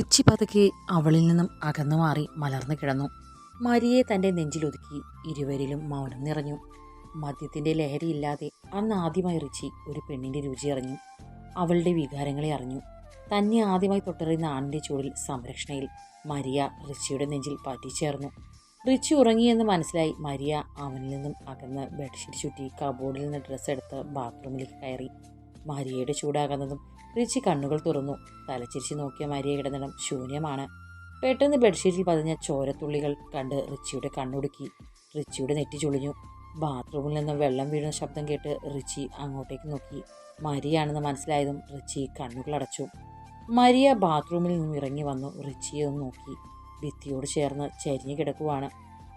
Ritchie പതുക്കെ അവളിൽ നിന്നും അകന്നു മാറി മലർന്നു കിടന്നു. മരിയെ തന്റെ നെഞ്ചിലൊതുക്കി ഇരുവരിലും മൗനം നിറഞ്ഞു. മദ്യത്തിന്റെ ലഹരിയില്ലാതെ അന്ന് ആദ്യമായി റിച്ചി ഒരു പെണ്ണിന്റെ രുചി അറിഞ്ഞു. അവളുടെ വികാരങ്ങളെ അറിഞ്ഞു. തന്നെ ആദ്യമായി തൊട്ടറിയുന്ന ആണിന്റെ ചൂടിൽ സംരക്ഷണയിൽ മരിയ റിച്ചിയുടെ നെഞ്ചിൽ പറ്റിച്ചേർന്നു. റിച്ചി ഉറങ്ങിയെന്ന് മനസ്സിലായി മരിയ അവനിൽ നിന്നും അകന്ന് ബെഡ്ഷീറ്റ് ചുറ്റി കബോർഡിൽ നിന്ന് ഡ്രസ്സ് എടുത്ത് ബാത്റൂമിലേക്ക് കയറി. മരിയയുടെ ചൂടാകുന്നതും റിച്ചി കണ്ണുകൾ തുറന്നു. തലച്ചിരിച്ച് നോക്കിയ മരിയ കിടന്നിടം ശൂന്യമാണ്. പെട്ടെന്ന് ബെഡ്ഷീറ്റിൽ പതിഞ്ഞ ചോരത്തുള്ളികൾ കണ്ട് റിച്ചിയുടെ കണ്ണുടുക്കി. റിച്ചിയുടെ നെറ്റി ചുളിഞ്ഞു. ബാത്റൂമിൽ നിന്ന് വെള്ളം വീഴുന്ന ശബ്ദം കേട്ട് റിച്ചി അങ്ങോട്ടേക്ക് നോക്കി. മരിയാണെന്ന് മനസ്സിലായതും റിച്ചി കണ്ണുകൾ അടച്ചു. മരിയ ബാത്റൂമിൽ നിന്നും ഇറങ്ങി വന്നു. റിച്ചിയെ ഒന്ന് നോക്കി. ഭിത്തിയോട് ചേർന്ന് ചരിഞ്ഞു കിടക്കുവാണ്.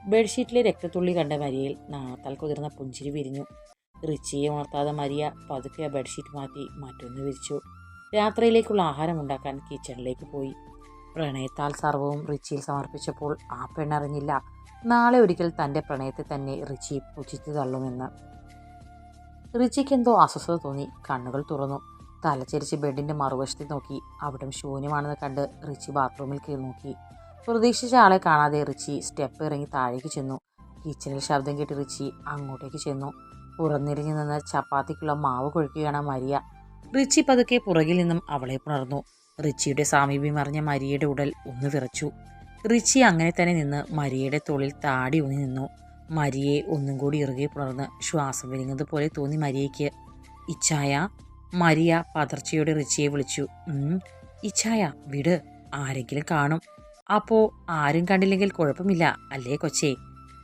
ബെഡ്ഷീറ്റിലെ രക്തത്തുള്ളി കണ്ട മരിയയിൽ നാണത്താൽ കുതിർന്ന പുഞ്ചിരി വിരിഞ്ഞു. റിച്ചിയെ ഉണർത്താതെ മരിയ പതുക്കെ ബെഡ്ഷീറ്റ് മാറ്റി മറ്റൊന്ന് വിരിച്ചു. രാത്രിയിലേക്കുള്ള ആഹാരം ഉണ്ടാക്കാൻ കിച്ചണിലേക്ക് പോയി. പ്രണയത്താൽ സർവവും റിച്ചിയിൽ സമർപ്പിച്ചപ്പോൾ ആ പെണ്ണറിഞ്ഞില്ല. നാളെ ഒരിക്കൽ തന്റെ പ്രണയത്തെ തന്നെ റിച്ചി പുച്ഛിച്ചു തള്ളുമെന്ന്. റിച്ചിക്ക് എന്തോ അസ്വസ്ഥത തോന്നി. കണ്ണുകൾ തുറന്നു. തലചരിച്ച് ബെഡിന്റെ മറുവശത്ത് നോക്കി. അവിടം ശൂന്യമാണെന്ന് കണ്ട് റിച്ചി ബാത്റൂമിൽ കയറി നോക്കി. പ്രതീക്ഷിച്ച ആളെ കാണാതെ റിച്ചി സ്റ്റെപ്പ് ഇറങ്ങി താഴേക്ക് ചെന്നു. കിച്ചണിൽ ശബ്ദം കേട്ട് റിച്ചി അങ്ങോട്ടേക്ക് ചെന്നു. പുറന്നിരിഞ്ഞു നിന്ന് ചപ്പാത്തിക്കുള്ള മാവ് കൊഴുക്കുകയാണ് മരിയ. റിച്ചി പതുക്കെ പുറകിൽ നിന്നും അവളെ പുണർന്നു. റിച്ചിയുടെ സാമീപ്യം അറിഞ്ഞ മരിയയുടെ ഉടൽ ഒന്ന് വിറച്ചു. റിച്ചി അങ്ങനെ തന്നെ നിന്ന് മരിയയുടെ തോളിൽ താടി ഊന്നി നിന്നു. മരിയെ ഒന്നും കൂടി ഇറുകെ പുണർന്ന് ശ്വാസം വിരിങ്ങുന്നത് പോലെ തോന്നി മരിയയ്ക്ക്. ഇച്ഛായ? മരിയ പതർച്ചയോടെ റിച്ചിയെ വിളിച്ചു. ഇച്ഛായ വിട് ആരെങ്കിലും കാണും. അപ്പോ ആരും കണ്ടില്ലെങ്കിൽ കുഴപ്പമില്ല അല്ലേ കൊച്ചേ?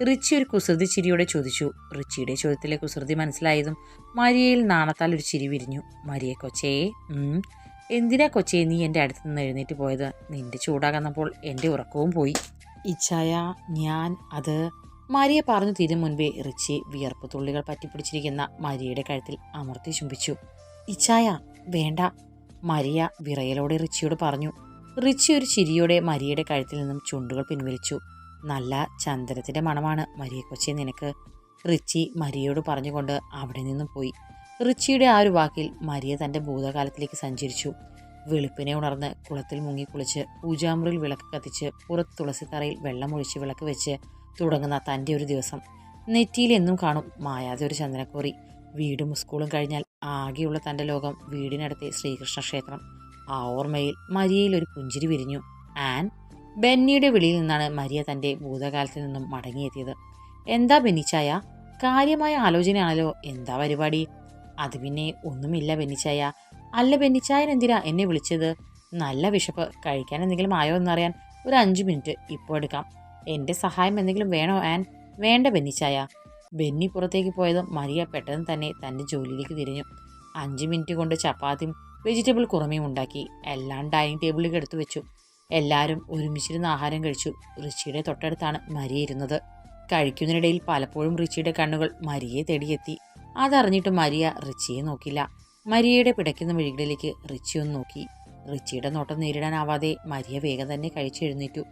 റിച്ചി ഒരു കുസൃതി ചിരിയോടെ ചോദിച്ചു. റിച്ചിയുടെ ചോദ്യത്തിലെ കുസൃതി മനസ്സിലായതും മരിയയിൽ നാണത്താൽ ഒരു ചിരി വിരിഞ്ഞു. മരിയെ കൊച്ചേ എന്തിനാ കൊച്ചേ നീ എന്റെ അടുത്ത് നിന്ന് എഴുന്നേറ്റ് പോയത്? നിന്റെ ചൂടാകുന്നപ്പോൾ എന്റെ ഉറക്കവും പോയി. ഇച്ഛായ ഞാൻ അത് മരിയ പറഞ്ഞു തീരും മുൻപേ റിച്ചി വിയർപ്പ് തുള്ളികൾ പറ്റിപ്പിടിച്ചിരിക്കുന്ന മരിയയുടെ കഴുത്തിൽ അമർത്തി ചുംബിച്ചു. ഇച്ഛായ വേണ്ട. മരിയ വിറയലോടെ റിച്ചിയോട് പറഞ്ഞു. റിച്ചി ഒരു ചിരിയോടെ മരിയയുടെ കഴുത്തിൽ നിന്നും ചുണ്ടുകൾ പിൻവലിച്ചു. നല്ല ചന്ദ്രത്തിന്റെ മണമാണ്. മരിയ കൊച്ചെ നിനക്ക് റിച്ചി മരിയയോട് പറഞ്ഞുകൊണ്ട് അവിടെ നിന്നും പോയി. റിച്ചിയുടെ ആ ഒരു വാക്കിൽ മരിയ തന്റെ ഭൂതകാലത്തിലേക്ക് സഞ്ചരിച്ചു. വെളുപ്പിനെ ഉണർന്ന് കുളത്തിൽ മുങ്ങി കുളിച്ച് പൂജാമുറിയിൽ വിളക്ക് കത്തിച്ച് പുറത്ത് തുളസിത്തറയിൽ വെള്ളമൊഴിച്ച് വിളക്ക് വെച്ച് തുടങ്ങുന്ന തന്റെ ഒരു ദിവസം. നെറ്റിയിൽ എന്നും കാണും മായാതെ ഒരു ചന്ദനക്കോറി. വീടും സ്കൂളും കഴിഞ്ഞാൽ ആകെയുള്ള തന്റെ ലോകം വീടിനടുത്തെ ശ്രീകൃഷ്ണ ക്ഷേത്രം ആ ഓർമ്മയിൽ മരിയയിൽ ഒരു പുഞ്ചിരി വിരിഞ്ഞു. ആൻ ബെന്നിയുടെ വിളിയിൽ നിന്നാണ് മരിയ തന്റെ ഭൂതകാലത്തിൽ നിന്നും മടങ്ങിയെത്തിയത്. എന്താ ബെന്നിച്ചായ? കാര്യമായ ആലോചനയാണല്ലോ. എന്താ പരിപാടി? അത് പിന്നെ ഒന്നുമില്ല ബെന്നിച്ചായ. അല്ല ബെന്നിച്ചായൻ എന്തിനാ എന്നെ വിളിച്ചത്? നല്ല വിശപ്പ്. കഴിക്കാൻ എന്തെങ്കിലും ആയോ എന്നറിയാൻ ഒരു അഞ്ച് മിനിറ്റ് ഇപ്പോൾ എടുക്കാം. എന്റെ സഹായം എന്തെങ്കിലും വേണോ ആൻ? വേണ്ട ബെന്നിച്ചായ. ബെന്നി പുറത്തേക്ക് പോയതും മരിയ പെട്ടെന്ന് തന്നെ തന്റെ ജോലിയിലേക്ക് തിരിഞ്ഞു. അഞ്ച് മിനിറ്റ് കൊണ്ട് ചപ്പാത്തിയും വെജിറ്റബിൾ കുറമയും ഉണ്ടാക്കി. എല്ലാം ഡൈനിങ് ടേബിളിലേക്ക് എടുത്തു വെച്ചു എല്ലാവരും ഒരുമിച്ചിരുന്ന് ആഹാരം കഴിച്ചു. റിച്ചിയുടെ തൊട്ടടുത്താണ് മരിയ ഇരുന്നത്. കഴിക്കുന്നതിനിടയിൽ പലപ്പോഴും റിച്ചിയുടെ കണ്ണുകൾ മരിയെ തേടിയെത്തി. അതറിഞ്ഞിട്ട് മരിയ റിച്ചിയെ നോക്കില്ല മരിയയുടെ പിടയ്ക്കുന്ന മിഴികളിലേക്ക് റിച്ചി ഒന്ന് നോക്കി. റിച്ചിയുടെ നോട്ടം നേരിടാനാവാതെ മരിയ വേഗം തന്നെ കഴിച്ചെഴുന്നേറ്റു.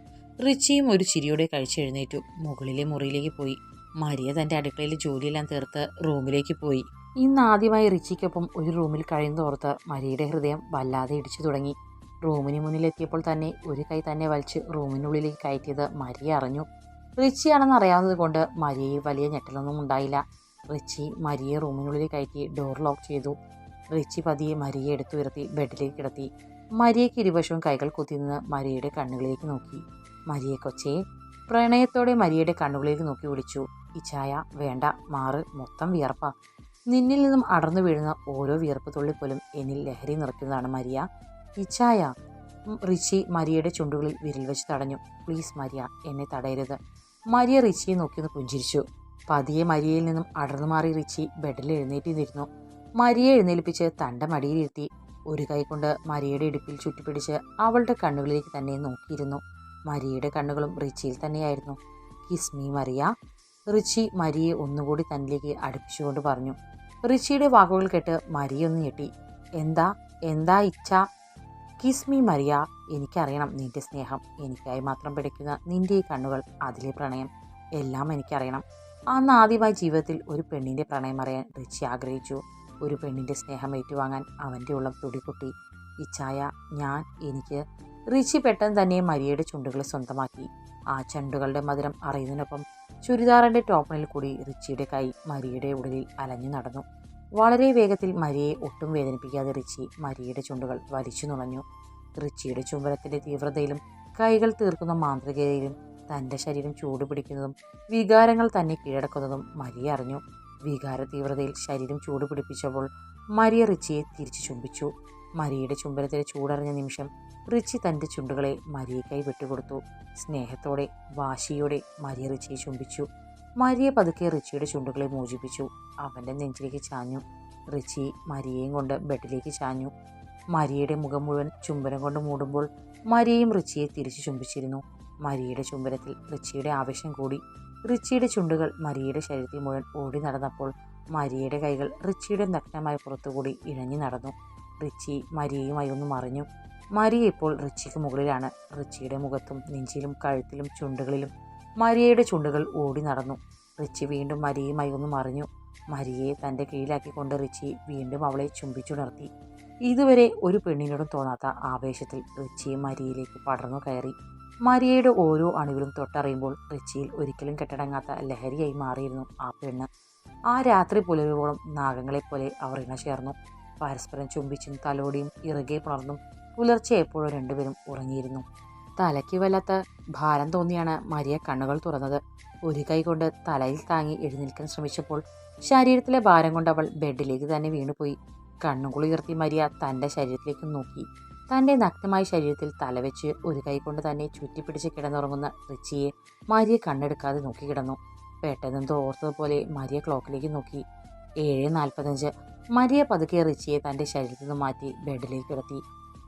റിച്ചിയും ഒരു ചിരിയോടെ കഴിച്ചെഴുന്നേറ്റു. മുകളിലെ മുറിയിലേക്ക് പോയി. മരിയ തന്റെ അടുക്കളയിലെ ജോലിയെല്ലാം തീർത്ത് റൂമിലേക്ക് പോയി. ഇന്ന് ആദ്യമായി റിച്ചിക്കൊപ്പം ഒരു റൂമിൽ കഴിയുന്നതോർത്ത് മരിയയുടെ ഹൃദയം വല്ലാതെ ഇടിച്ചു തുടങ്ങി. റൂമിന് മുന്നിലെത്തിയപ്പോൾ തന്നെ ഒരു കൈ തന്നെ വലിച്ച് റൂമിനുള്ളിലേക്ക് കയറ്റിയത് മരിയ അറിഞ്ഞു. റിച്ചിയാണെന്ന് അറിയാവുന്നത് കൊണ്ട് മരിയയിൽ വലിയ ഞെട്ടലൊന്നും ഉണ്ടായില്ല. റിച്ചി മരിയെ റൂമിനുള്ളിൽ കയറ്റി ഡോർ ലോക്ക് ചെയ്തു. റിച്ചി പതിയെ മരിയെ എടുത്തുയർത്തി ബെഡിലേക്ക് കിടത്തി. മരിയയ്ക്ക് ഇരുവശവും കൈകൾ കുത്തി നിന്ന് മരിയയുടെ കണ്ണുകളിലേക്ക് നോക്കി. മരിയെ കൊച്ചേ പ്രണയത്തോടെ മരിയയുടെ കണ്ണുകളിലേക്ക് നോക്കി വിളിച്ചു. ഇച്ചായ വേണ്ട മാറ് മൊത്തം വിയർപ്പ. നിന്നിൽ നിന്നും അടർന്നു വീഴുന്ന ഓരോ വിയർപ്പ് തുള്ളി പോലും എന്നിൽ ലഹരി നിറയ്ക്കുന്നതാണ് മരിയ. ഇച്ചായ ഉം, റിച്ചി മരിയയുടെ ചുണ്ടുകളിൽ വിരൽ വെച്ച് തടഞ്ഞു. പ്ലീസ് മരിയ എന്നെ തടയരുത്. മരിയ റിച്ചിയെ നോക്കിയൊന്ന് പുഞ്ചിരിച്ചു. പതിയെ മരിയയിൽ നിന്നും അടർന്നു മാറി റിച്ചി ബെഡിൽ എഴുന്നേറ്റ് നിന്നിരുന്നു മരിയെ എഴുന്നേൽപ്പിച്ച് തന്റെ മടിയിലിരുത്തി ഒരു കൈ കൊണ്ട് മരിയയുടെ ഇടുപ്പിൽ ചുറ്റിപ്പിടിച്ച് അവളുടെ കണ്ണുകളിലേക്ക് തന്നെ നോക്കിയിരുന്നു. മരിയയുടെ കണ്ണുകളും റിച്ചിയിൽ തന്നെയായിരുന്നു. കിസ്മി മറിയ റിച്ചി മരിയെ ഒന്നുകൂടി തന്നിലേക്ക് അടുപ്പിച്ചുകൊണ്ട് പറഞ്ഞു. റിച്ചിയുടെ വാക്കുകൾ കേട്ട് മരിയൊന്ന് ഞെട്ടി. എന്താ? എന്താ ഇച്ഛ? കിസ്മി മറിയ എനിക്കറിയണം നിന്റെ സ്നേഹം. എനിക്കായി മാത്രം പിടിക്കുന്ന നിന്റെ ഈ കണ്ണുകൾ അതിലെ പ്രണയം. എല്ലാം എനിക്കറിയണം. അന്ന് ആദ്യമായി ജീവിതത്തിൽ ഒരു പെണ്ണിന്റെ പ്രണയം അറിയാൻ റിച്ചി ആഗ്രഹിച്ചു. ഒരു പെണ്ണിന്റെ സ്നേഹം ഏറ്റുവാങ്ങാൻ അവന്റെ ഉള്ളം തുടിക്കുട്ടി ഇച്ഛായ ഞാൻ എനിക്ക്. റിച്ചി പെട്ടെന്ന് തന്നെ മരിയയുടെ ചുണ്ടുകൾ സ്വന്തമാക്കി. ആ ചുണ്ടുകളുടെ മധുരം അറിയുന്നതിനൊപ്പം ചുരിദാറിന്റെ ടോപ്പണിൽ കൂടി റിച്ചിയുടെ കൈ മരിയയുടെ ഉടലിൽ അലഞ്ഞു നടന്നു. വളരെ വേഗത്തിൽ മരിയെ ഒട്ടും വേദനിപ്പിക്കാതെ റിച്ചി മരിയുടെ ചുണ്ടുകൾ വലിച്ചു നുണഞ്ഞു. റിച്ചിയുടെ ചുംബനത്തിന്റെ തീവ്രതയിലും കൈകൾ തീർക്കുന്ന മാന്ത്രികതയിലും തന്റെ ശരീരം ചൂടുപിടിക്കുന്നതും വികാരങ്ങൾ തന്നെ കീഴടക്കുന്നതും മരിയ അറിഞ്ഞു. വികാര തീവ്രതയിൽ ശരീരം ചൂടുപിടിപ്പിച്ചപ്പോൾ മരിയ റിച്ചിയെ തിരിച്ചു ചുംബിച്ചു. മരിയുടെ ചുംബനത്തിലെ ചൂടറിഞ്ഞ നിമിഷം റിച്ചി തന്റെ ചുണ്ടുകളെ മരിയയ്ക്കായി വിട്ടുകൊടുത്തു. സ്നേഹത്തോടെ വാശിയോടെ മരിയ റിച്ചിയെ ചുംബിച്ചു. മരിയ പതുക്കെ റിച്ചിയുടെ ചുണ്ടുകളെ മോചിപ്പിച്ചു. അവന്റെ നെഞ്ചിലേക്ക് ചാഞ്ഞു. റിച്ചി മരിയെയും കൊണ്ട് ബെഡിലേക്ക് ചാഞ്ഞു. മരിയയുടെ മുഖം മുഴുവൻ ചുംബനം കൊണ്ട് മൂടുമ്പോൾ മരിയയും റിച്ചിയെ തിരിച്ചു ചുംബിച്ചിരുന്നു. മരിയയുടെ ചുംബനത്തിൽ റിച്ചിയുടെ ആവേശം കൂടി. റിച്ചിയുടെ ചുണ്ടുകൾ മരിയയുടെ ശരീരത്തിൽ മുഴുവൻ ഓടി നടന്നപ്പോൾ മരിയയുടെ കൈകൾ റിച്ചിയുടെ നഗ്നമായി പുറത്തുകൂടി ഇഴഞ്ഞു നടന്നു. റിച്ചി മരിയയുമായി ഒന്ന് മറിഞ്ഞു. മരിയ ഇപ്പോൾ റിച്ചിക്ക് മുകളിലാണ്. റിച്ചിയുടെ മുഖത്തും നെഞ്ചിലും കഴുത്തിലും ചുണ്ടുകളിലും മരിയയുടെ ചുണ്ടുകൾ ഓടി നടന്നു. റിച്ചി വീണ്ടും മരിയുമായി ഒന്ന് മറിഞ്ഞു. മരിയെ തന്റെ കീഴിലാക്കിക്കൊണ്ട് റിച്ചി വീണ്ടും അവളെ ചുംബിച്ചുണർത്തി. ഇതുവരെ ഒരു പെണ്ണിനോടും തോന്നാത്ത ആവേശത്തിൽ റിച്ചി മരിയയിലേക്ക് പടർന്നു കയറി. മരിയയുടെ ഓരോ അണുവിലും തൊട്ടറിയുമ്പോൾ റിച്ചിയിൽ ഒരിക്കലും കെട്ടടങ്ങാത്ത ലഹരിയായി മാറിയിരുന്നു ആ പെണ്ണ്. ആ രാത്രി പുലരുവോളം നാഗങ്ങളെപ്പോലെ അവർ ഇണ ചേർന്നു. പരസ്പരം ചുംബിച്ചും തലോടിയും ഇറുകെ പുണർന്നും പുലർച്ചെ എപ്പോഴും രണ്ടുപേരും ഉറങ്ങിയിരുന്നു. തലയ്ക്ക് വല്ലാത്ത ഭാരം തോന്നിയാണ് മരിയ കണ്ണുകൾ തുറന്നത്. ഒരു കൈ കൊണ്ട് തലയിൽ താങ്ങി എഴുന്നേൽക്കാൻ ശ്രമിച്ചപ്പോൾ ശരീരത്തിലെ ഭാരം കൊണ്ട് അവൾ ബെഡിലേക്ക് തന്നെ വീണുപോയി. കണ്ണുകൾ ഉയർത്തി മരിയ തന്റെ ശരീരത്തിലേക്ക് നോക്കി. തന്റെ നഗ്നമായ ശരീരത്തിൽ തലവെച്ച് ഒരു കൈ കൊണ്ട് തന്നെ ചുറ്റിപ്പിടിച്ച് കിടന്നുറങ്ങുന്ന റിച്ചിയെ മരിയ കണ്ണെടുക്കാതെ നോക്കി കിടന്നു. പെട്ടെന്നെന്തോ ഓർത്തതുപോലെ മരിയ ക്ലോക്കിലേക്ക് നോക്കി. ഏഴ് നാൽപ്പത്തഞ്ച്. മരിയ പതുക്കെ റിച്ചിയെ തന്റെ ശരീരത്തിൽ നിന്ന് മാറ്റി ബെഡിലേക്ക് കിടത്തി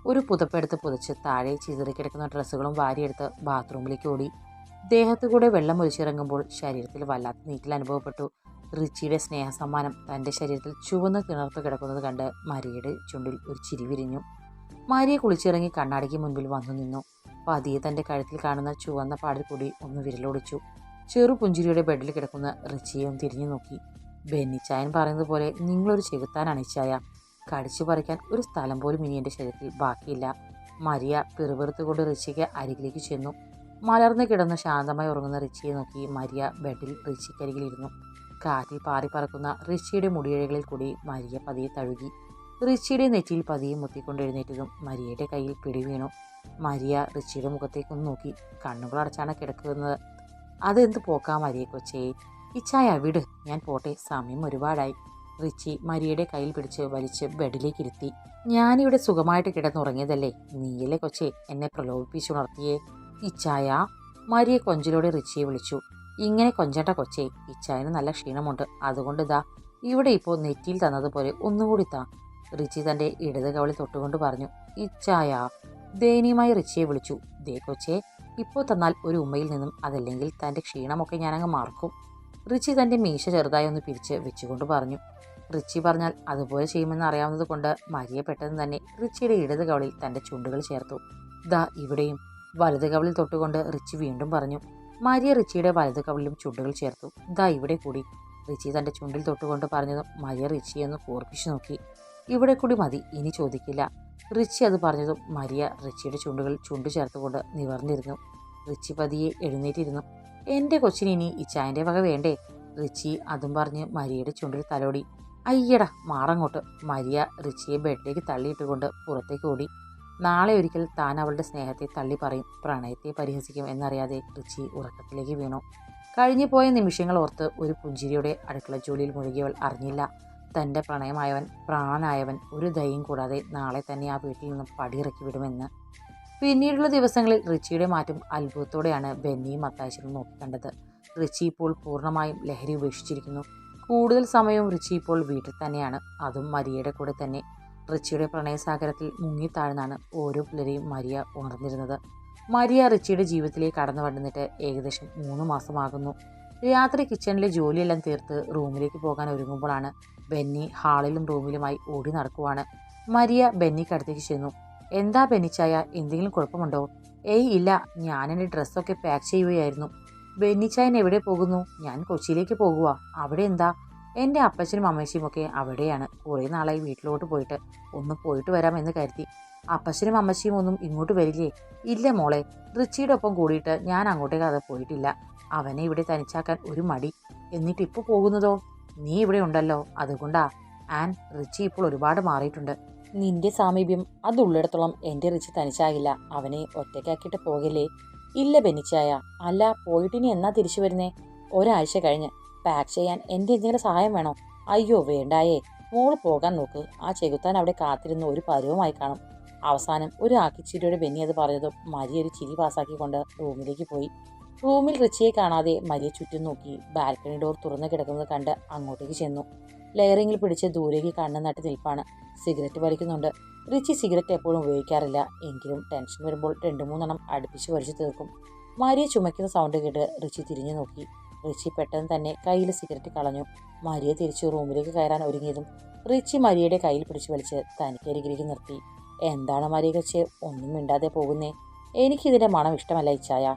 ഒരു പുതപ്പെടുത്ത് പുതച്ച് താഴെ ചിതറിക്കിടക്കുന്ന ഡ്രസ്സുകളും വാരിയെടുത്ത് ബാത്റൂമിലേക്ക് ഓടി. ദേഹത്തു കൂടെ വെള്ളം ഒലിച്ചിറങ്ങുമ്പോൾ ശരീരത്തിൽ വല്ലാത്ത നീറ്റിൽ അനുഭവപ്പെട്ടു. റിച്ചിയുടെ സ്നേഹസമ്മാനം തന്റെ ശരീരത്തിൽ ചുവന്ന് തിണർത്ത് കിടക്കുന്നത് കണ്ട് മരിയയുടെ ചുണ്ടിൽ ഒരു ചിരി വിരിഞ്ഞു. മാരിയെ കുളിച്ചിറങ്ങി കണ്ണാടിക്ക് മുൻപിൽ വന്നു നിന്നു. പതിയെ തന്റെ കഴുത്തിൽ കാണുന്ന ചുവന്ന പാടിൽ കൂടി ഒന്ന് വിരലൊടിച്ചു ചെറു പുഞ്ചിരിയുടെ ബെഡിൽ കിടക്കുന്ന റിച്ചിയെ തിരിഞ്ഞു നോക്കി. ബെന്നിച്ചായൻ പറയുന്നത് പോലെ നിങ്ങളൊരു ചെകുത്താനാണ് ഇച്ചായ കടിച്ചു പറിക്കാൻ ഒരു സ്ഥലം പോലും ഇനി എന്റെ ശരീരത്തിൽ ബാക്കിയില്ല. മരിയ പിറുപിറുത്തുകൊണ്ട് റിച്ചിക്ക് അരികിലേക്ക് ചെന്നു. മലർന്നു കിടന്ന് ശാന്തമായി ഉറങ്ങുന്ന റിച്ചിയെ നോക്കി മരിയ ബെഡിൽ റിച്ചിക്കരികിലിരുന്നു കാറ്റിൽ പാറി പറക്കുന്ന റിച്ചിയുടെ മുടിയഴകളിൽ കൂടി മരിയ പതിയെ തഴുകി. റിച്ചിയുടെ നെറ്റിയിൽ പതിയെ മുത്തിക്കൊണ്ട് എഴുന്നേറ്റതും മരിയയുടെ കയ്യിൽ പിടി വീണു. മരിയ റിച്ചിയുടെ മുഖത്തേക്കൊന്ന് നോക്കി. കണ്ണുകൾ അടച്ചാണ് കിടക്കുന്നത്. അതെന്ത് പോക്കാ മരിയെ കൊച്ചേ? ഇച്ചായ വിട്. ഞാൻ പോട്ടെ. സമയം ഒരുപാടായി. റിച്ചി മരിയയുടെ കയ്യിൽ പിടിച്ച് വലിച്ച് ബെഡിലേക്ക് ഇരുത്തി. ഞാനിവിടെ സുഖമായിട്ട് കിടന്നുറങ്ങിയതല്ലേ? നീയല്ലേ കൊച്ചെ? എന്നെ പ്രലോഭിപ്പിച്ചുണർത്തിയേ? ഇച്ചായ. മരിയെ കൊഞ്ചിലൂടെ റിച്ചിയെ വിളിച്ചു. ഇങ്ങനെ കൊഞ്ചേട്ട കൊച്ചേ ഇച്ചായന് നല്ല ക്ഷീണമുണ്ട്. അതുകൊണ്ട് ഇതാ ഇവിടെ ഇപ്പോൾ നെറ്റിയിൽ തന്നതുപോലെ ഒന്നുകൂടി താ. റിച്ചി തന്റെ ഇടത് കവളി തൊട്ടുകൊണ്ട് പറഞ്ഞു. ഇച്ചായ. ദയനീയമായി റിച്ചിയെ വിളിച്ചു. ദേ കൊച്ചേ ഇപ്പോൾ തന്നാൽ ഒരു ഉമ്മയിൽ നിന്നും അതല്ലെങ്കിൽ തന്റെ ക്ഷീണമൊക്കെ ഞാനങ്ങ് മാർക്കും. റിച്ചി തന്റെ മീശ ചെറുതായി ഒന്ന് പിരിച്ച് വെച്ചുകൊണ്ട് പറഞ്ഞു. റിച്ചി പറഞ്ഞാൽ അതുപോലെ ചെയ്യുമെന്ന് അറിയാവുന്നത് കൊണ്ട് മരിയ പെട്ടെന്ന് തന്നെ റിച്ചിയുടെ ഇടത് കവളിൽ തന്റെ ചുണ്ടുകൾ ചേർത്തു. ദാ ഇവിടെയും. വലത് കവളിൽ തൊട്ടുകൊണ്ട് റിച്ചി വീണ്ടും പറഞ്ഞു. മരിയ റിച്ചിയുടെ വലത് കവളിലും ചുണ്ടുകൾ ചേർത്തു. ദാ ഇവിടെ കൂടി. റിച്ചി തന്റെ ചുണ്ടിൽ തൊട്ടുകൊണ്ട് പറഞ്ഞതും മരിയ റിച്ചിയെന്ന് ഓർപ്പിച്ചു നോക്കി. ഇവിടെ കൂടി മതി ഇനി ചോദിക്കില്ല. റിച്ചി അത് പറഞ്ഞതും മരിയ റിച്ചിയുടെ ചുണ്ടുകൾ ചുണ്ടു ചേർത്തുകൊണ്ട് നിവർന്നിരുന്നു. റിച്ചി പതിയെ എഴുന്നേറ്റിരുന്നു. എന്റെ കൊച്ചിന് ഇനി ഈ ചായന്റെ വക വേണ്ടേ? റിച്ചി അതും പറഞ്ഞ് മരിയയുടെ ചുണ്ടിൽ തലോടി. അയ്യടാ മാറങ്ങോട്ട്. മരിയ റിച്ചിയെ ബെഡിലേക്ക് തള്ളിയിട്ടുകൊണ്ട് പുറത്തേക്ക് ഓടി. നാളെ ഒരിക്കൽ താൻ അവളുടെ സ്നേഹത്തെ തള്ളി പറയും. പ്രണയത്തെ പരിഹസിക്കും എന്നറിയാതെ റിച്ചി ഉറക്കത്തിലേക്ക് വീണു. കഴിഞ്ഞു പോയ നിമിഷങ്ങൾ ഓർത്ത് ഒരു പുഞ്ചിരിയുടെ അടുക്കള ജോലിയിൽ മുഴുകിയവൾ അറിഞ്ഞില്ല. തന്റെ പ്രണയമായവൻ പ്രാണനായവൻ ഒരു ദയും കൂടാതെ നാളെ തന്നെ ആ വീട്ടിൽ നിന്നും പടിയിറക്കി വിടുമെന്ന്. പിന്നീടുള്ള ദിവസങ്ങളിൽ റിച്ചിയുടെ മാറ്റം അത്ഭുതത്തോടെയാണ് ബെന്നിയും നോക്കി നോക്കിക്കണ്ടത്. റിച്ചി ഇപ്പോൾ പൂർണമായും ലഹരി ഉപേക്ഷിച്ചിരിക്കുന്നു. കൂടുതൽ സമയവും റിച്ചി ഇപ്പോൾ വീട്ടിൽ തന്നെയാണ്. അതും മരിയയുടെ കൂടെ തന്നെ. റിച്ചിയുടെ പ്രണയസാഗരത്തിൽ മുങ്ങിത്താഴ്ന്നാണ് ഓരോ പുലരെയും മരിയ ഉണർന്നിരുന്നത്. മരിയ റിച്ചിയുടെ ജീവിതത്തിലേക്ക് കടന്നു വന്നിട്ട് ഏകദേശം മൂന്ന് മാസമാകുന്നു. രാത്രി കിച്ചണിലെ ജോലിയെല്ലാം തീർത്ത് റൂമിലേക്ക് പോകാൻ ഒരുങ്ങുമ്പോഴാണ് ബെന്നി ഹാളിലും റൂമിലുമായി ഓടി നടക്കുവാണ്. മരിയ ബെന്നിക്കടുത്തേക്ക് ചെന്നു. എന്താ ബെന്നിച്ചായ? എന്തെങ്കിലും കുഴപ്പമുണ്ടോ? ഏയ് ഇല്ല. ഞാൻ ഡ്രസ്സൊക്കെ പാക്ക് ചെയ്യുകയായിരുന്നു. ബെന്നിച്ചായൻ എവിടെ പോകുന്നു? ഞാൻ കൊച്ചിയിലേക്ക് പോകുക അവിടെ എന്താ? എന്റെ അപ്പച്ചനും അമ്മച്ചിയും ഒക്കെ അവിടെയാണ്. കുറേ നാളായി വീട്ടിലോട്ട് പോയിട്ട്. ഒന്ന് പോയിട്ട് വരാം എന്ന് കരുതി. അപ്പച്ചനും അമ്മച്ചിയും ഒന്നും ഇങ്ങോട്ട് വരില്ലേ? ഇല്ല മോളെ. റിച്ചിയുടെ ഒപ്പം കൂടിയിട്ട് ഞാൻ അങ്ങോട്ടേക്ക് അത് പോയിട്ടില്ല. അവനെ ഇവിടെ തനിച്ചാക്കാൻ ഒരു മടി. എന്നിട്ട് ഇപ്പോൾ പോകുന്നതോ? നീ ഇവിടെ ഉണ്ടല്ലോ. അതുകൊണ്ടാ. ആൻ റിച്ചി ഇപ്പോൾ ഒരുപാട് മാറിയിട്ടുണ്ട്. നിന്റെ സാമീപ്യം അതുള്ളിടത്തോളം എന്റെ റിച്ചി തനിച്ചാകില്ല. അവനെ ഒറ്റയ്ക്കാക്കിയിട്ട് പോകല്ലേ? ഇല്ല ബെനിച്ചായ. അല്ല പോയിട്ടിനി എന്നാ തിരിച്ചു വരുന്നേ? ഒരാഴ്ച കഴിഞ്ഞ്. പാക്ക് ചെയ്യാൻ എന്റെ എന്തെങ്കിലും സഹായം വേണോ? അയ്യോ വേണ്ടായേ. മോൾ പോകാൻ നോക്ക്. ആ ചെകുത്താൻ അവിടെ കാത്തിരുന്ന് ഒരു പരുവമായി കാണും. അവസാനം ഒരു ആക്കിച്ചിരിയുടെ ബെന്നി അത് പറഞ്ഞതും മരിയൊരു ചിരി പാസാക്കിക്കൊണ്ട് റൂമിലേക്ക് പോയി. റൂമിൽ റിച്ചിയെ കാണാതെ മരിയ ചുറ്റും നോക്കി ബാൽക്കണി ഡോർ തുറന്നു കിടക്കുന്നത് കണ്ട് അങ്ങോട്ടേക്ക് ചെന്നു. ലെയറിങ്ങിൽ പിടിച്ച് ദൂരേക്ക് കണ്ണ് നട്ട് നിൽപ്പാണ്. സിഗരറ്റ് വലിക്കുന്നുണ്ട്. റിച്ചി സിഗരറ്റ് എപ്പോഴും ഉപയോഗിക്കാറില്ല. എങ്കിലും ടെൻഷൻ വരുമ്പോൾ രണ്ടു മൂന്നെണ്ണം അടുപ്പിച്ച് വലിച്ചു തീർക്കും. മാരിയെ ചുമയ്ക്കുന്ന സൗണ്ട് കേട്ട് റിച്ചി തിരിഞ്ഞു നോക്കി. റിച്ചി പെട്ടെന്ന് തന്നെ കയ്യിൽ സിഗരറ്റ് കളഞ്ഞു. മരിയ തിരിച്ച് റൂമിലേക്ക് കയറാൻ ഒരുങ്ങിയതും റിച്ചി മരിയയുടെ കയ്യിൽ പിടിച്ചു വലിച്ച് തനിക്കരികിലേക്ക് നിർത്തി. എന്താണ് മരിയ കച്ച്? ഒന്നും മിണ്ടാതെ പോകുന്നേ. എനിക്കിതിന്റെ മണം ഇഷ്ടമല്ല ഇച്ചായ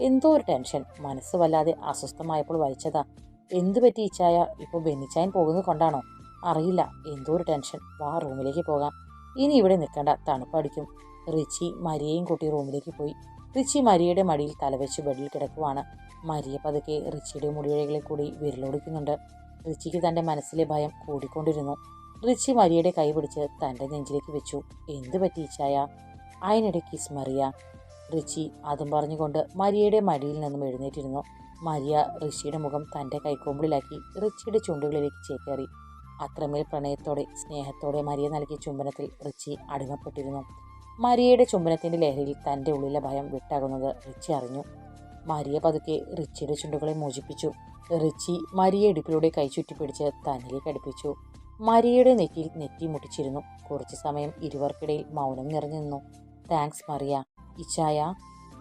എന്തോ ഒരു ടെൻഷൻ. മനസ്സ് വല്ലാതെ അസ്വസ്ഥമായപ്പോൾ വലിച്ചതാ എന്തു പറ്റി ഇച്ചായ ഇപ്പോൾ ബെന്നിച്ചായൻ പോകുന്നത് കൊണ്ടാണോ? അറിയില്ല. എന്തോ ഒരു ടെൻഷൻ. വാ റൂമിലേക്ക് പോകാം. ഇനി ഇവിടെ നിൽക്കണ്ട. തണുപ്പടിക്കും റിച്ചി മരിയയും കൂട്ടി റൂമിലേക്ക് പോയി. റിച്ചി മരിയയുടെ മടിയിൽ തലവെച്ച് ബെഡിൽ കിടക്കുവാണ്. മരിയ പതുക്കെ റിച്ചിയുടെ മുടിയിഴകളിൽ കൂടി വിരലൊടിക്കുന്നുണ്ട്. റിച്ചിക്ക് തന്റെ മനസ്സിലെ ഭയം കൂടിക്കൊണ്ടിരുന്നു. റിച്ചി മരിയയുടെ കൈ പിടിച്ച് തന്റെ നെഞ്ചിലേക്ക് വെച്ചു. എന്തു പറ്റി ഇച്ചായ അതിനിടെ കിസ് മറിയ റിച്ചി അതും പറഞ്ഞുകൊണ്ട് മരിയയുടെ മടിയിൽ നിന്നും എഴുന്നേറ്റിരുന്നു. മരിയ ഋഷിയുടെ മുഖം തന്റെ കൈക്കൊമ്പിളിലാക്കി റിച്ചിയുടെ ചുണ്ടുകളിലേക്ക് ചേക്കേറി. അത്രമേൽ പ്രണയത്തോടെ സ്നേഹത്തോടെ മരിയ നൽകിയ ചുംബനത്തിൽ റിച്ചി അടിമപ്പെട്ടിരുന്നു. മരിയയുടെ ചുംബനത്തിന്റെ ലഹരിയിൽ തന്റെ ഉള്ളിലെ ഭയം വിട്ടാകുന്നത് റിച്ചി അറിഞ്ഞു. മരിയ പതുക്കെ റിച്ചിയുടെ ചുണ്ടുകളെ മോചിപ്പിച്ചു. റിച്ചി മരിയ ഇടുപ്പിലൂടെ കൈ ചുറ്റിപ്പിടിച്ച് തന്നിലേക്ക് അടുപ്പിച്ചു. മരിയയുടെ നെറ്റിയിൽ നെറ്റി മുട്ടിച്ചിരുന്നു. കുറച്ചു സമയം ഇരുവർക്കിടയിൽ മൗനം നിറഞ്ഞു നിന്നു. താങ്ക്സ് മറിയ ഇച്ചായ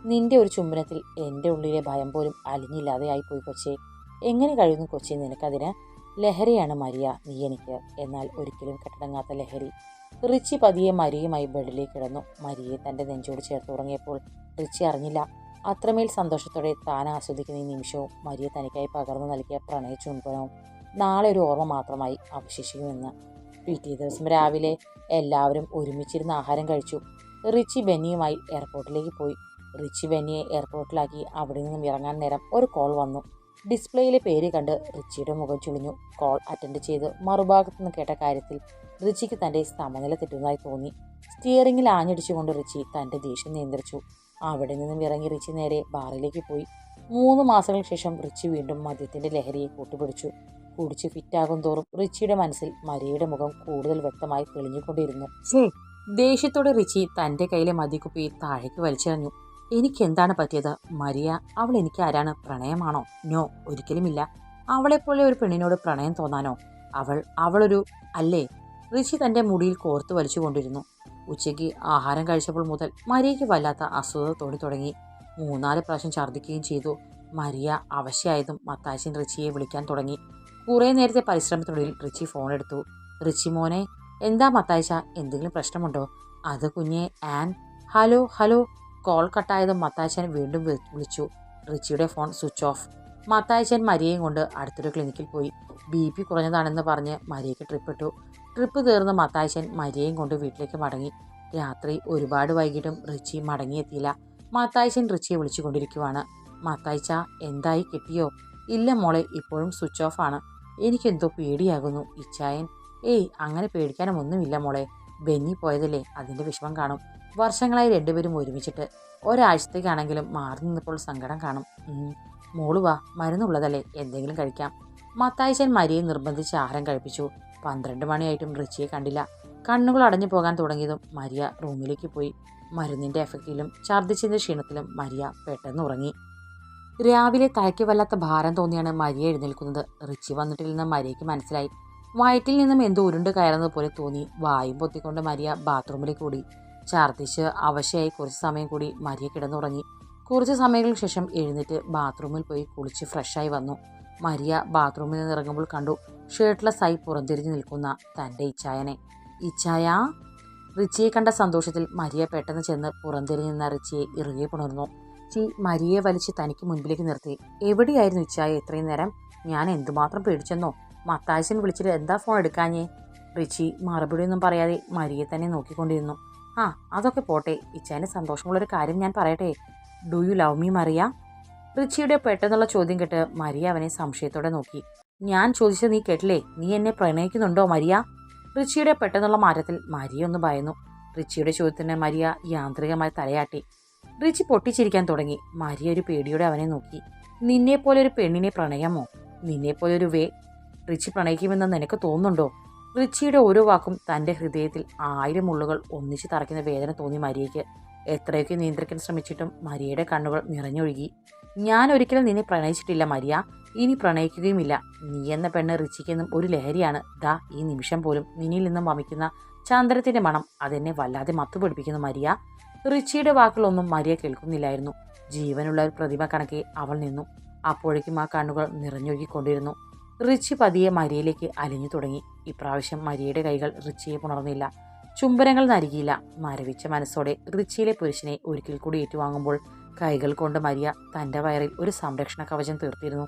നിന്റെ ഒരു ചുംബനത്തിൽ എന്റെ ഉള്ളിലെ ഭയം പോലും അലിഞ്ഞില്ലാതെയായി പോയി കൊച്ചേ. എങ്ങനെ കഴിയുന്നു കൊച്ചി നിനക്കതിന്? ലഹരിയാണ് മരിയ നീ എനിക്ക്. എന്നാൽ ഒരിക്കലും കെട്ടടങ്ങാത്ത ലഹരി. റിച്ചി പതിയെ മരിയുമായി ബെഡിലേക്ക് കിടന്നു. മരിയെ തന്റെ നെഞ്ചോട് ചേർത്ത് ഉറങ്ങിയപ്പോൾ റിച്ചി അറിഞ്ഞില്ല. അത്രമേൽ സന്തോഷത്തോടെ താൻ ആസ്വദിക്കുന്ന ഈ നിമിഷവും മരിയ തനിക്കായി പകർന്നു നൽകിയ പ്രണയ ചുംബനവും നാളെ ഒരു ഓർമ്മ മാത്രമായി അവശേഷിക്കുമെന്ന്. പിറ്റേ ദിവസം രാവിലെ എല്ലാവരും ഒരുമിച്ചിരുന്ന് ആഹാരം കഴിച്ചു. റിച്ചി ബെന്നിയുമായി എയർപോർട്ടിലേക്ക് പോയി. റിച്ചി ബെന്നിയെ എയർപോർട്ടിലാക്കി അവിടെ നിന്നും ഇറങ്ങാൻ നേരം ഒരു കോൾ വന്നു. ഡിസ്പ്ലേയിലെ പേര് കണ്ട് റിച്ചിയുടെ മുഖം ചുളിഞ്ഞു. കോൾ അറ്റൻഡ് ചെയ്ത് മറുഭാഗത്തു നിന്ന് കേട്ട കാര്യത്തിൽ റിച്ചിക്ക് തന്റെ സമനില തെറ്റുന്നതായി തോന്നി. സ്റ്റിയറിംഗിൽ ആഞ്ഞടിച്ചുകൊണ്ട് റിച്ചി തന്റെ ദേഷ്യം നിയന്ത്രിച്ചു. അവിടെ നിന്നും ഇറങ്ങി റിച്ചി നേരെ ബാറിലേക്ക് പോയി. മൂന്ന് മാസങ്ങൾക്ക് ശേഷം റിച്ചി വീണ്ടും മദ്യത്തിന്റെ ലഹരിയെ കൂട്ടുപിടിച്ചു. കുടിച്ച് ഫിറ്റാകും തോറും റിച്ചിയുടെ മനസ്സിൽ മരിയയുടെ മുഖം കൂടുതൽ വ്യക്തമായി തെളിഞ്ഞുകൊണ്ടിരുന്നു. ദേഷ്യത്തോടെ റിച്ചി തന്റെ കയ്യിലെ മദ്യക്കുപ്പി താഴേക്ക് വലിച്ചെറിഞ്ഞു. എനിക്കെന്താണ് പറ്റിയത്? മരിയ അവൾ എനിക്ക് ആരാണ്? പ്രണയമാണോ? നോ ഒരിക്കലുമില്ല. അവളെപ്പോലെ ഒരു പെണ്ണിനോട് പ്രണയം തോന്നാനോ? അവൾ അവളൊരു അല്ലേ? ഋഷി തന്റെ മുടിയിൽ കോർത്തു വലിച്ചുകൊണ്ടിരുന്നു. ഉച്ചയ്ക്ക് ആഹാരം കഴിച്ചപ്പോൾ മുതൽ മരിയയ്ക്ക് വല്ലാത്ത അസുഖത തോന്നി തുടങ്ങി. മൂന്നാൽ പ്രാവശ്യം ഛർദ്ദിക്കുകയും ചെയ്തു. മരിയ അവശയായതും മത്താശൻ റിച്ചിയെ വിളിക്കാൻ തുടങ്ങി. കുറേ നേരത്തെ പരിശ്രമത്തിനുള്ളിൽ റിച്ചി ഫോൺ എടുത്തു റിച്ചി മോനെ എന്താ മത്തായിച്ച? എന്തെങ്കിലും പ്രശ്നമുണ്ടോ? അത് കുഞ്ഞെ ആൻ ഹലോ ഹലോ. കോൾ കട്ടായതും മത്തായിച്ചൻ വീണ്ടും വിളിച്ചു. റിച്ചിയുടെ ഫോൺ സ്വിച്ച് ഓഫ്. മത്തായിച്ചൻ മരിയയും കൊണ്ട് അടുത്തൊരു ക്ലിനിക്കിൽ പോയി. ബി പി കുറഞ്ഞതാണെന്ന് പറഞ്ഞ് മരിയയ്ക്ക് ട്രിപ്പ് ഇട്ടു ട്രിപ്പ് തീർന്ന് മത്തായിച്ചൻ മരിയയും കൊണ്ട് വീട്ടിലേക്ക് മടങ്ങി. രാത്രി ഒരുപാട് വൈകിട്ടും റിച്ചി മടങ്ങിയെത്തിയില്ല. മത്തായിച്ചൻ റിച്ചിയെ വിളിച്ചുകൊണ്ടിരിക്കുവാണ്. മത്തായിച്ച എന്തായി കിട്ടിയോ? ഇല്ല മോളെ ഇപ്പോഴും സ്വിച്ച് ഓഫ് ആണ്. എനിക്കെന്തോ പേടിയാകുന്നു ഇച്ചായൻ. ഏയ് അങ്ങനെ പേടിക്കാനും ഒന്നുമില്ല മോളെ. ബെന്നി പോയതല്ലേ അതിന്റെ വിഷമം കാണും. വർഷങ്ങളായി രണ്ടുപേരും ഒരുമിച്ചിട്ട്. ഒരാഴ്ചത്തേക്കാണെങ്കിലും മാറി നിന്നപ്പോൾ സങ്കടം കാണും. മോൾ വാ മരുന്നുള്ളതല്ലേ എന്തെങ്കിലും കഴിക്കാം. മത്തായിച്ചൻ മരിയെ നിർബന്ധിച്ച് ആഹാരം കഴിപ്പിച്ചു. പന്ത്രണ്ട് മണിയായിട്ടും റിച്ചിയെ കണ്ടില്ല. കണ്ണുകൾ അടഞ്ഞു പോകാൻ തുടങ്ങിയതും മരിയ റൂമിലേക്ക് പോയി. മരുന്നിന്റെ എഫക്റ്റിലും ഛർദ്ദിച്ചതിന്റെ ക്ഷീണത്തിലും മരിയ പെട്ടെന്ന് ഉറങ്ങി. രാവിലെ തലയ്ക്ക് വല്ലാത്ത ഭാരം തോന്നിയാണ് മരിയ എഴുന്നേൽക്കുന്നത്. റിച്ചി വന്നിട്ടില്ലെന്ന് മരിയയ്ക്ക് മനസ്സിലായി. വയറ്റിൽ നിന്നും എന്തോ ഉരുണ്ട് കയറുന്നത് പോലെ തോന്നി. വായും പൊത്തിക്കൊണ്ട് മരിയ ബാത്റൂമിൽ കൂടി. ഛർദ്ദിച്ച് അവശയായി കുറച്ച് സമയം കൂടി മരിയ കിടന്നുറങ്ങി. കുറച്ച് സമയങ്ങൾക്ക് ശേഷം എഴുന്നേറ്റ് ബാത്റൂമിൽ പോയി കുളിച്ച് ഫ്രഷായി വന്നു. മരിയ ബാത്റൂമിൽ നിന്ന് ഇറങ്ങുമ്പോൾ കണ്ടു ഷർട്ട്ലെസ്സായി പുറംതിരിഞ്ഞു നിൽക്കുന്ന തന്റെ ഇച്ചായനെ. ഇച്ചായ? റിച്ചിയെ കണ്ട സന്തോഷത്തിൽ മരിയ പെട്ടെന്ന് ചെന്ന് പുറംതിരിഞ്ഞു നിന്ന റിച്ചിയെ ഇറുകെ പുണർന്നു. ചി മരിയെ വലിച്ച് തനിക്ക് മുൻപിലേക്ക് നിർത്തി. എവിടെയായിരുന്നു ഇച്ചായ ഇത്രയും നേരം? ഞാൻ എന്തുമാത്രം പേടിച്ചെന്നോ? മത്തായച്ചൻ വിളിച്ചിട്ട് എന്താ ഫോൺ എടുക്കാഞ്ഞേ? റിച്ചി മറുപടിയൊന്നും പറയാതെ മരിയെ തന്നെ നോക്കിക്കൊണ്ടിരുന്നു. ആ അതൊക്കെ പോട്ടെ. ഇച്ചാന് സന്തോഷമുള്ളൊരു കാര്യം ഞാൻ പറയട്ടെ. Do you love me Mariya റിച്ചിയുടെ പെട്ടെന്നുള്ള ചോദ്യം കേട്ട് മരിയ അവനെ സംശയത്തോടെ നോക്കി. ഞാൻ ചോദിച്ചത് നീ കേട്ടില്ലേ? നീ എന്നെ പ്രണയിക്കുന്നുണ്ടോ മരിയ? റിച്ചിയുടെ പെട്ടെന്നുള്ള മാറ്റത്തിൽ മരിയ ഒന്ന് ഭയന്നു. റിച്ചിയുടെ ചോദ്യത്തിന് മരിയ യാന്ത്രികമായി തലയാട്ടി. റിച്ചി പൊട്ടിച്ചിരിക്കാൻ തുടങ്ങി. മരിയ ഒരു പേടിയോടെ അവനെ നോക്കി. നിന്നെപ്പോലെ ഒരു പെണ്ണിനെ പ്രണയമോ? നിന്നെപ്പോലെ ഒരു വേ റിച്ചി പ്രണയിക്കുമെന്ന് നിനക്ക് തോന്നുന്നുണ്ടോ? റിച്ചിയുടെ ഓരോ വാക്കും തന്റെ ഹൃദയത്തിൽ ആയിരം മുള്ളുകൾ ഒന്നിച്ച് തറയ്ക്കുന്ന വേദന തോന്നി മരിയയ്ക്ക്. എത്രയൊക്കെ നിയന്ത്രിക്കാൻ ശ്രമിച്ചിട്ടും മരിയയുടെ കണ്ണുകൾ നിറഞ്ഞൊഴുകി. ഞാൻ ഒരിക്കലും നിന്നെ പ്രണയിച്ചിട്ടില്ല മരിയ. ഇനി പ്രണയിക്കുകയുമില്ല. നീ എന്ന പെണ്ണ് റിച്ചിക്കെന്നും ഒരു ലഹരിയാണ്. ദാ ഈ നിമിഷം പോലും നിന്നിൽ നിന്നും വമിക്കുന്ന ചന്ദ്രത്തിന്റെ മണം അതെന്നെ വല്ലാതെ മത്തുപിടിപ്പിക്കുന്നു മരിയ. റിച്ചിയുടെ വാക്കുകളൊന്നും മരിയ കേൾക്കുന്നില്ലായിരുന്നു. ജീവനുള്ള ഒരു പ്രതിമ കണക്കെ അവൾ നിന്നു. അപ്പോഴേക്കും ആ കണ്ണുകൾ നിറഞ്ഞൊഴുകിക്കൊണ്ടിരുന്നു. റിച്ചി പതിയെ മരിയയിലേക്ക് അലിഞ്ഞു തുടങ്ങി. ഇപ്രാവശ്യം മരിയയുടെ കൈകൾ റിച്ചിയെ പുണർന്നില്ല. ചുംബനങ്ങൾ നൽകിയില്ല മരവിച്ച മനസ്സോടെ റിച്ചിയിലെ പുരുഷനെ ഒരിക്കൽ കൂടി ഏറ്റുവാങ്ങുമ്പോൾ കൈകൾ കൊണ്ട് മരിയ തന്റെ വയറിൽ ഒരു സംരക്ഷണ കവചം തീർത്തിരുന്നു.